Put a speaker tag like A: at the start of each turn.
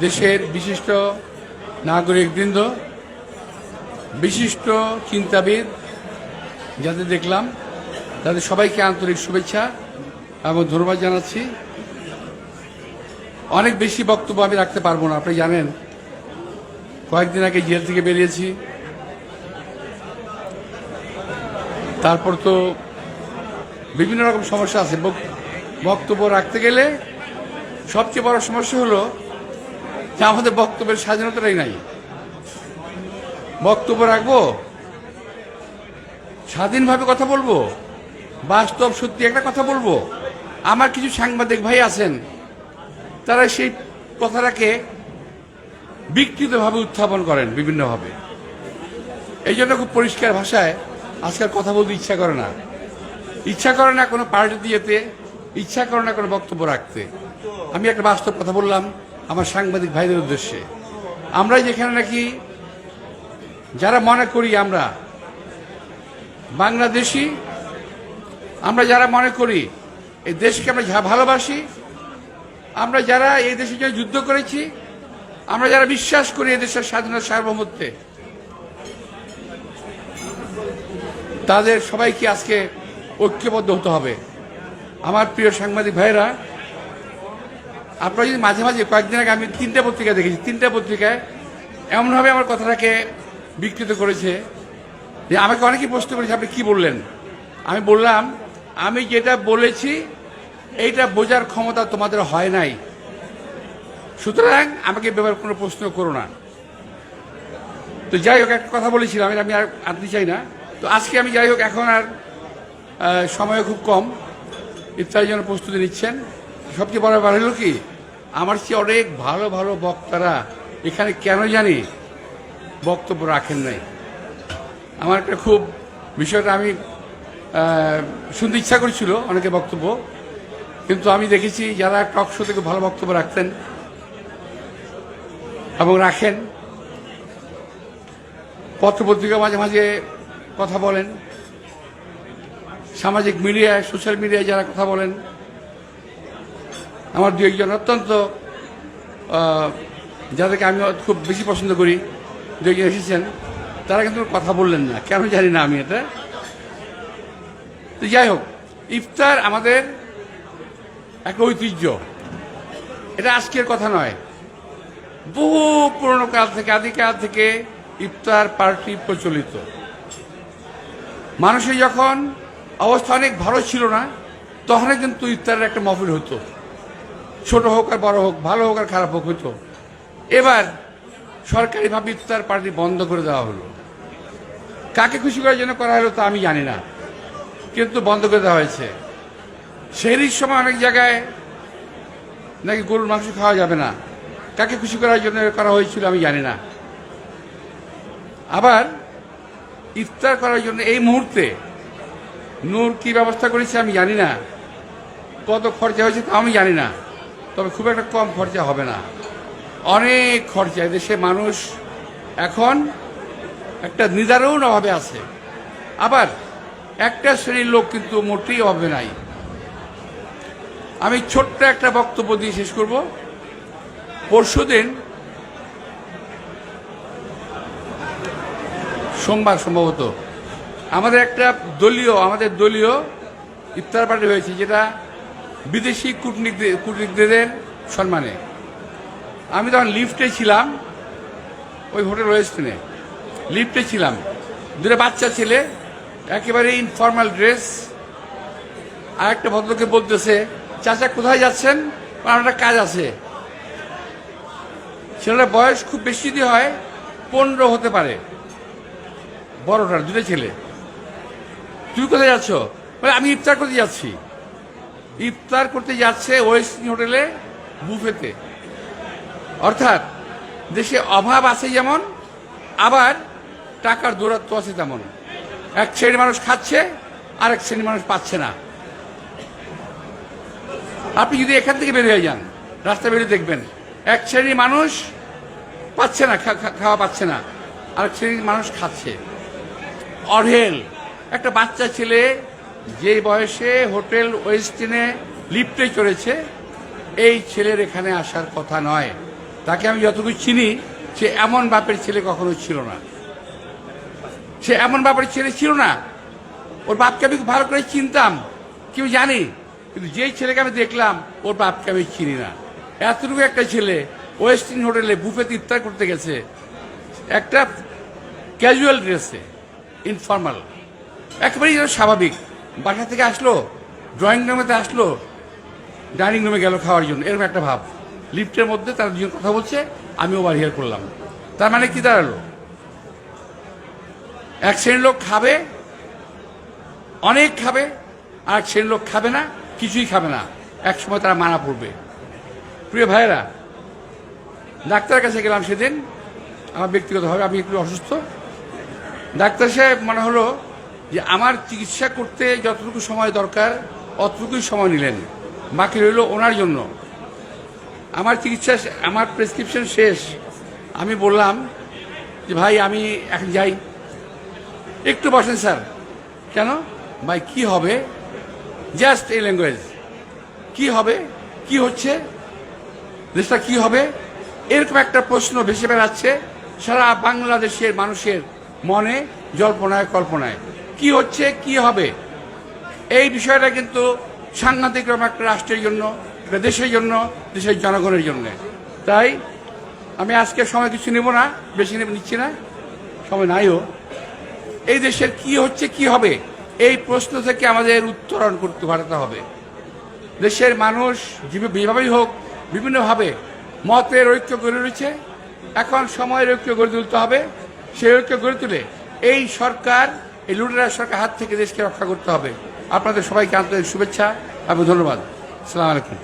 A: দেশের বিশিষ্ট নাগরিকবৃন্দ বিশিষ্ট চিন্তাবিদ যাদের দেখলাম, তাদের সবাইকে আন্তরিক শুভেচ্ছা এবং ধন্যবাদ জানাচ্ছি। অনেক বেশি বক্তব্য আমি রাখতে পারব না, আপনি জানেন। কয়েকদিন আগে জেল থেকে বেরিয়েছি। তারপর তো বিভিন্ন রকম সমস্যা আছে। বক- বক্তব্য রাখতে গেলে সবচেয়ে বড় সমস্যা হলো আমাদের বক্তব্যের স্বাধীনতাটাই নাই। বক্তব্য রাখব? স্বাধীনভাবে কথা বলব? বাস্তব সত্যি একটা কথা বলব? আমার কিছু সাংবাদিক ভাই আছেন, তারা সেই কথাটাকে বিকৃতভাবে উত্থাপন করেন বিভিন্নভাবে। এই জন্য খুব পরিষ্কার ভাষায় আজকাল কথা বলতে ইচ্ছা করে না। ইচ্ছা করে না কোনো পার্টিতে যেতে ইচ্ছা করে না কোনো বক্তব্য রাখতে। আমি একটা বাস্তব কথা বললাম আমার সাংবাদিক ভাইদের উদ্দেশ্যে। আমরা যেখানে নাকি যারা মনে করি আমরা বাংলাদেশি, আমরা যারা মনে করি এই দেশকে আমরা যা ভালোবাসি, আমরা যারা এই দেশের জন্য যুদ্ধ করেছি, আমরা যারা বিশ্বাস করি এই দেশের স্বাধীনতা, সার্বভৌমত্বে, তাদের সবাইকে আজকে ঐক্যবদ্ধ হতে হবে। আমার প্রিয় সাংবাদিক ভাইরা আপনারা যদি মাঝে মাঝে কয়েকদিন আগে আমি তিনটা পত্রিকা দেখেছি, তিনটা পত্রিকায় এমনভাবে আমার কথাটাকে বিকৃত করেছে যে আমাকে অনেকেই প্রশ্ন করেছে, আপনি কি বললেন? আমি বললাম, আমি যেটা বলেছি, এইটা বোঝার ক্ষমতা তোমাদের হয় নাই। সুতরাং আমাকে ব্যাপারে কোনো প্রশ্ন করো না। তো যাই হোক, একটা কথা বলেছিলাম, এটা আমি আর আনতে চাই না। তো আজকে আমি যাই হোক, এখন আর সময় খুব কম। ইত্যাদির জন্য প্রস্তুতি নিচ্ছেন। সবচেয়ে বড় ব্যাপার হলো কি আমার চেয়ে অনেক ভালো ভালো বক্তারা এখানে কেন জানি বক্তব্য রাখেন নাই। আমার একটা খুব বিষয়টা আমি শুনতে ইচ্ছা করছিল অনেকে বক্তব্য, কিন্তু আমি দেখেছি যারা টক শো থেকে ভালো বক্তব্য রাখতেন এবং রাখেন, পত্রপত্রিকা মাঝে মাঝে কথা বলেন, সামাজিক মিডিয়ায়, সোশ্যাল মিডিয়ায় যারা কথা বলেন আমার দু একজন অত্যন্ত যাদেরকে আমি খুব বেশি পছন্দ করি দু একজন এসেছেন, তারা কিন্তু কথা বললেন না। কেন জানি না আমি এটা। তো যাই হোক, ইফতার আমাদের একটা ঐতিহ্য। এটা আজকের কথা নয়। বহু পুরনো কাল থেকে, আদিকাল থেকে ইফতার পার্টি প্রচলিত। মানুষের যখন অবস্থা অনেক ভালো ছিল না, তখনই কিন্তু ইফতারের একটা মফিল হতো। ছোট হোক আর বড় হোক, ভালো হোক আর খারাপ হোক হতো এবার সরকারিভাবে ইফতার পার্টি বন্ধ করে দেওয়া হলো। কাকে খুশি করার জন্য করা হলো তা আমি জানি না, কিন্তু বন্ধ করে দেওয়া হয়েছে। সেহরির সময় অনেক জায়গায় নাকি গরুর মাংস খাওয়া যাবে না। কাকে খুশি করার জন্য করা হয়েছিল আমি জানি না। আবার ইফতার করার জন্য এই মুহূর্তে নূর কি ব্যবস্থা করেছে আমি জানি না। কত খরচা হয়েছে তা আমি জানি না। তবে খুব একটা কম খরচা হবে না। অনেক খরচা। দেশে মানুষ এখন একটা নিদারুণ অভাবে আছে। আবার একটা শ্রেণির লোক কিন্তু মোটেই অভাবে নাই। আমি ছোট্ট একটা বক্তব্য দিয়ে শেষ করব। পরশুদিন সোমবার সম্ভবত আমাদের একটা দলীয়, আমাদের দলীয় ইফতার পার্টি হয়েছে, যেটা বিদেশি কূটনীতিক কূটনীতিকদের সম্মানে। আমি তখন লিফটে ছিলাম, ওই হোটেল ওয়েস্টনে। লিফটে ছিলাম। দুটো বাচ্চা ছেলে, একেবারে ইনফর্মাল ড্রেস আর একটা ভদ্রকে বলতেছে, চাচা, কোথায় যাচ্ছেন? আমার একটা কাজ আছে। ছেলেটার বয়স খুব বেশি যদি হয়, পনেরো হতে পারে। বড়টার, দুটো ছেলে। তুই কোথায় যাচ্ছ? বলে, আমি ইফতার করতে যাচ্ছি। ইফতার করতে যাচ্ছে ওয়েস্ট হোটেলে বুফেতে। অর্থাৎ দেশে অভাব আছে যেমন, আবার টাকার দৌরাত্ম আছে তেমন। এক শ্রেণির মানুষ খাচ্ছে আর এক শ্রেণির মানুষ পাচ্ছে না। আপনি যদি এখান থেকে বের হয়ে যান, রাস্তা বেরিয়ে দেখবেন, এক শ্রেণির মানুষ পাচ্ছে না খাওয়া পাচ্ছে না আর এক শ্রেণির মানুষ খাচ্ছে। অঢেল, একটা বাচ্চা ছেলে যে বয়সে হোটেল ওয়েস্টিনে লিফটে চড়েছে, এই ছেলের এখানে আসার কথা নয়। তাকে আমি যতটুকু চিনি, সে এমন বাপের ছেলে কখনো ছিল না। সে এমন বাপের ছেলে ছিল না। ওর বাপকে আমি ভালো করে চিনতাম, কেউ জানি, কিন্তু যেই ছেলেকে আমি দেখলাম, ওর বাপকে আমি চিনি না। এতটুকু একটা ছেলে ওয়েস্টিন হোটেলে বুফেতে ইফতার করতে গেছে, একটা ক্যাজুয়াল ড্রেসে ইনফর্মাল একেবারেই যেন স্বাভাবিক। বাসা থেকে আসলো ড্রয়িং রুমেতে আসলো ডাইনিং রুমে গেল খাওয়ার জন্য, এরকম একটা ভাব। লিফটের মধ্যে তারা দুজন কথা বলছে আমি ওভার হিয়ার করলাম। তার মানে কি দাঁড়াল? এক শ্রেণির লোক খাবে, অনেক খাবে, আর এক শ্রেণির লোক খাবে না, কিছুই খাবে না। এক সময় তারা মানা পড়বে। প্রিয় ভাইয়েরা, ডাক্তারের কাছে গেলাম সেদিন, আমার ব্যক্তিগতভাবে আমি একটু অসুস্থ। ডাক্তার সাহেব মনে হলো যে আমার চিকিৎসা করতে যতটুকু সময় দরকার, অতটুকুই সময় নিলেন। বাকি রইল ওনার জন্য। আমার চিকিৎসা আমার প্রেসক্রিপশন শেষ। আমি বললাম যে, ভাই, আমি এখন যাই। একটু বসেন, স্যার। কেন? ভাই, কি হবে? জাস্ট এই ল্যাঙ্গুয়েজ। কি হবে? কি হচ্ছে? দেশটা কি হবে? এরকম একটা প্রশ্ন ভেসে বেড়াচ্ছে সারা বাংলাদেশের মানুষের মনে জল্পনায় কল্পনায়। কি হচ্ছে, কি হবে? এই বিষয়টা কিন্তু সাংঘাতিক রকম একটা রাষ্ট্রের জন্য দেশের জন্য, দেশের জনগণের জন্য। তাই আমি আজকে সময় কিছু নেব না, বেশি নেব, নিচ্ছি না, সময় নাইও এই দেশের কি হচ্ছে, কি হবে? এই প্রশ্ন থেকে আমাদের উত্তরণ করতে পারতে হবে। দেশের মানুষ যেভাবে- যেভাবেই হোক, বিভিন্নভাবে মতের ঐক্য গড়ে রয়েছে এখন সময়ের ঐক্য গড়ে তুলতে হবে। সেই ঐক্য গড়ে তুলে এই সরকার এই লুটেরা সরকার হাত থেকে দেশকে রক্ষা করতে হবে। আপনাদের সবাইকে আন্তরিক শুভেচ্ছা এবং ধন্যবাদ। সালাম আলাইকুম।